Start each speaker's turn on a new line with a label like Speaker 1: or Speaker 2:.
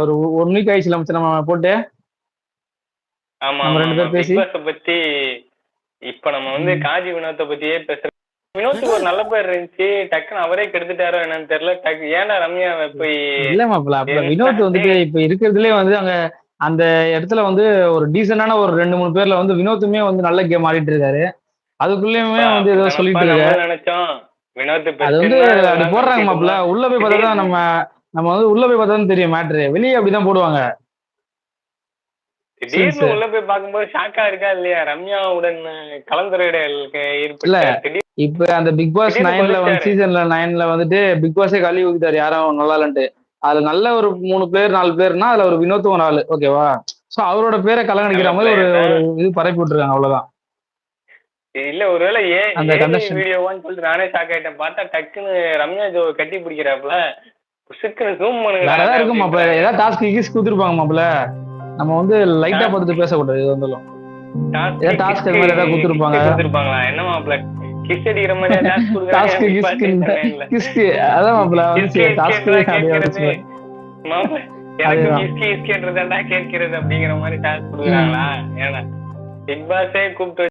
Speaker 1: ஒரு one week ஆயிடுச்சுல மச்சான் நம்ம போட்டு?
Speaker 2: ஆமா
Speaker 1: நம்ம ரெண்டு பேர்
Speaker 2: ஆமா.
Speaker 1: பேசி?
Speaker 2: பத்தி இப்ப நம்ம வந்து காஜி வினோத்தை பத்தியே பேசுறோம் வினோத்துக்கு ஒரு நல்ல பேர் இருந்துச்சு. டக்குன்னு அவரே கெடுத்துட்டாரோ என்னன்னு தெரியல. டக்கு ஏன்டா ரம்யா போய்
Speaker 1: இல்ல மாப்பிள்ள அப்ப வினோத்
Speaker 2: வந்து-
Speaker 1: வந்துட்டு இப்ப இருக்கிறதுலே வந்து அங்க அந்த இடத்துல வந்து ஒரு டீசென்டான ஒரு ரெண்டு மூணு பேர்ல வந்து வினோத்துமே வந்து நல்ல கேம் ஆடிட்டு இருக்காரு. அதுக்குள்ளயுமே வந்து ஏதோ சொல்லிட்டு இருக்காரு.
Speaker 2: நினைச்சோம். வினோத்
Speaker 1: அது வந்து அப்படி போடுறாங்க மாப்பிள்ள உள்ள போய் பார்த்தா நம்ம நம்ம வந்து உள்ள போய் பார்த்தா தெரியும் மேட்ரு வெளியே அப்படிதான் போடுவாங்க.
Speaker 2: திடீர்னு உள்ள போய் பார்க்கும்போது ஷாக்கா இருக்கா இல்லையா? ரம்யாவுடன் கலந்துரையாடலுக்கு. ஏற்பட்ட
Speaker 1: இப்ப அந்த பிக் பாஸ் நைன்ல வந்து. சீசன்ல நைன்ல வந்துட்டு பிக் பாஸே கழுவி ஊத்திட்டாரு. யாரும் நல்லா இல்லன்ட்டு அதுல நல்ல ஒரு மூணு பேர் நாலு பேர்னா அதுல ஒரு வினோத்தும் ஒரு ஆளு ஓகேவா சோ அவரோட பேரை கலங்கடிக்கிற மாதிரி ஒரு ஒரு இது பரப்பி விட்டுருக்காங்க. அவ்வளவுதான்.
Speaker 2: இல்ல ஒருவேளை ஏ
Speaker 1: அந்த.
Speaker 2: வீடியோவான்னு சொல்லிட்டு நானே ஷாக் ஆயிட்டேன். பார்த்தா டக்குன்னு ரம்யா ஜோ கட்டி பிடிக்கிறாப்புல.
Speaker 1: இருக்கும் மாப்பிள்ள ஏதாவது டாஸ்க் கீஸ் கொடுத்துருப்பாங்க நம்ம வந்து லைட்டா பார்த்துட்டு பேசக்கூடாது இது வந்தாலும். ஏதாவது task அது மாதிரி ஏதாவது கொடுத்திருப்பாங்க.
Speaker 2: கொடுத்துருப்பாங்களா? என்ன மாப்பிள்ள? கிஸ் அடிக்கிற மாதிரி டாஸ்க்
Speaker 1: டாஸ்க்
Speaker 2: கொடுக்குறாங்க
Speaker 1: கிஸ்ட் அதான் வந்து டாஸ்க்
Speaker 2: எனக்கு கேட்கிறது அப்படிங்கிற மாதிரி டாஸ்க் கொடுக்குறாங்களா? ஏன்னா பிக் பாஸே கூப்பிட்டு